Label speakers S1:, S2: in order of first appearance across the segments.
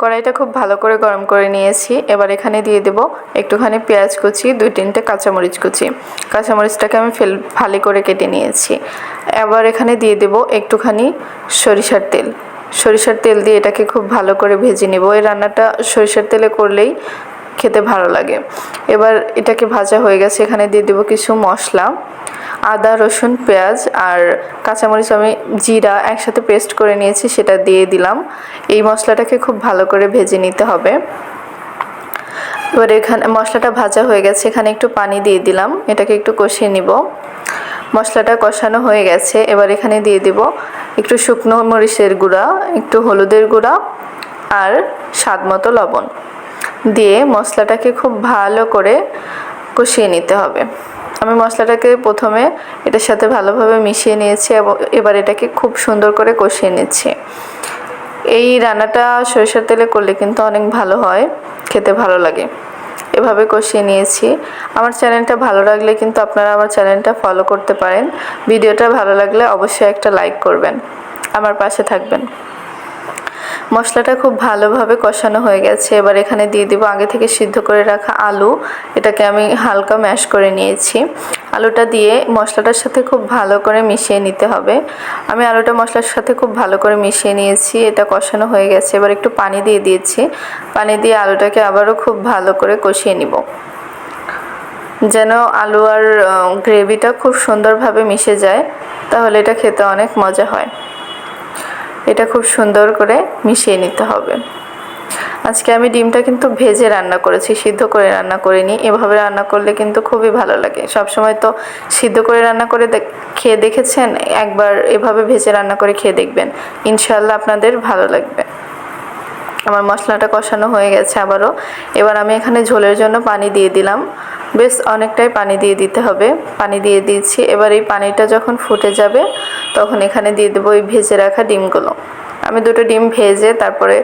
S1: কড়াইটা খুব ভালো করে গরম করে নিয়েছি। এবার এখানে দিয়ে দেব একটুখানি পেঁয়াজ কুচি, দুই তিনটে কাঁচামরিচ কুচি। কাঁচামরিচটাকে আমি ফেল, ফালি করে কেটে নিয়েছি। এবার এখানে দিয়ে দেব একটুখানি সরিষার তেল। সরিষার তেল দিয়ে এটাকে খুব ভালো করে ভেজে নেব। এই রান্নাটা সরিষার তেলে করলেই খেতে ভালো লাগে। এবার এটাকে ভাজা হয়ে গেছে। এখানে দিয়ে দেবো কিছু মশলা। আদা, রসুন, পেঁয়াজ আর কাঁচামরিচ আমি জিরা একসাথে পেস্ট করে নিয়েছি, সেটা দিয়ে দিলাম। এই মশলাটাকে খুব ভালো করে ভেজে নিতে হবে। এবার এখানে মশলাটা ভাজা হয়ে গেছে, এখানে একটু পানি দিয়ে দিলাম, এটাকে একটু কষিয়ে নিব। মশলাটা কষানো হয়ে গেছে, এবার এখানে দিয়ে দিব একটু শুকনো মরিচের গুঁড়া, একটু হলুদের গুঁড়া আর স্বাদ মতো লবণ। দিয়ে মশলাটাকে খুব ভালো করে কষিয়ে নিতে হবে। আমি মশলাটাকে প্রথমে এটার সাথে ভালোভাবে মিশিয়ে নিয়েছি এবং এবার এটাকে খুব সুন্দর করে কষিয়ে নিচ্ছি। এই রান্নাটা সরিষার তেলে করলে কিন্তু অনেক ভালো হয়, খেতে ভালো লাগে। এভাবে কষিয়ে নিয়েছি। আমার চ্যানেলটা ভালো লাগলে কিন্তু আপনারা আমার চ্যানেলটা ফলো করতে পারেন। ভিডিওটা ভালো লাগলে অবশ্যই একটা লাইক করবেন। আমার পাশে থাকবেন। মশলাটা খুব ভালোভাবে কষানো হয়ে গেছে। এবার এখানে দিয়ে দিব আগে থেকে সিদ্ধ করে রাখা আলু। এটাকে আমি হালকা ম্যাশ করে নিয়েছি। আলুটা দিয়ে মশলাটার সাথে খুব ভালো করে মিশিয়ে নিতে হবে। আমি আলুটা মশলার সাথে খুব ভালো করে মিশিয়ে নিয়েছি। এটা কষানো হয়ে গেছে। এবার একটু পানি দিয়ে দিয়েছি। পানি দিয়ে আলুটাকে আবারও খুব ভালো করে কষিয়ে নিব। যেন আলু আর গ্রেভিটা খুব সুন্দরভাবে মিশে যায়, তাহলে এটা খেতে অনেক মজা হয়। এটা খুব সুন্দর করে মিশিয়ে নিতে হবে। আজকে আমি ডিমটা কিন্তু ভেজে রান্না করেছি, সিদ্ধ করে রান্না করিনি। এভাবে রান্না করলে কিন্তু খুবই ভালো লাগে। সব সময় তো সিদ্ধ করে রান্না করে খেয়ে দেখেছেন? একবার এভাবে ভেজে রান্না করে খেয়ে দেখবেন। ইনশাল্লাহ আপনাদের ভালো লাগবে। আমার মশলাটা কষানো হয়ে গেছে আবারও। এবার আমি এখানে ঝোলের জন্য পানি দিয়ে দিলাম। বেশ অনেকটাই পানি দিয়ে দিতে হবে। পানি দিয়ে দিয়েছি এবার এই পানিটা যখন ফুটে যাবে, তখন এখানে দিয়ে দেবো ওই ভেজে রাখা ডিমগুলো। আমি দুটো ডিম ভেজে তারপরে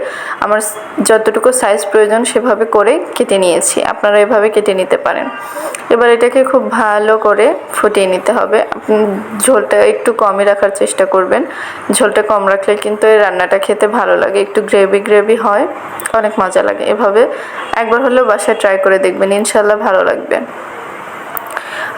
S1: আমার যতটুকু সাইজ প্রয়োজন সেভাবে করে কেটে নিয়েছি। আপনারা এভাবে কেটে নিতে পারেন। এবার এটাকে খুব ভালো করে ফুটিয়ে নিতে হবে। আপনি ঝোলটা একটু কমই রাখার চেষ্টা করবেন। ঝোলটা কম রাখলে কিন্তু এই রান্নাটা খেতে ভালো লাগে। একটু গ্রেভি গ্রেভি হয়, অনেক মজা লাগে। এভাবে একবার হলেও বাসায় ট্রাই করে দেখবেন। ইনশাল্লাহ ভালো লাগবে।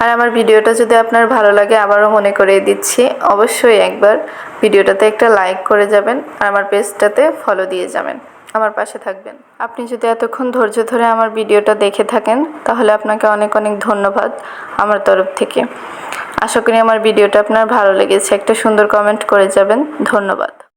S1: আর আমার ভিডিওটা যদি আপনার ভালো লাগে, আবারও মনে করে দিচ্ছি। অবশ্যই একবার ভিডিওটাতে একটা লাইক করে যাবেন আর আমার পেজটাতে ফলো দিয়ে যাবেন। আমার পাশে থাকবেন। আপনি যদি এতক্ষণ ধৈর্য ধরে আমার ভিডিওটা দেখে থাকেন, তাহলে আপনাকে অনেক অনেক ধন্যবাদ আমার তরফ থেকে। আশা করি আমার ভিডিওটা আপনার ভালো লেগেছে। একটা সুন্দর কমেন্ট করে যাবেন। ধন্যবাদ।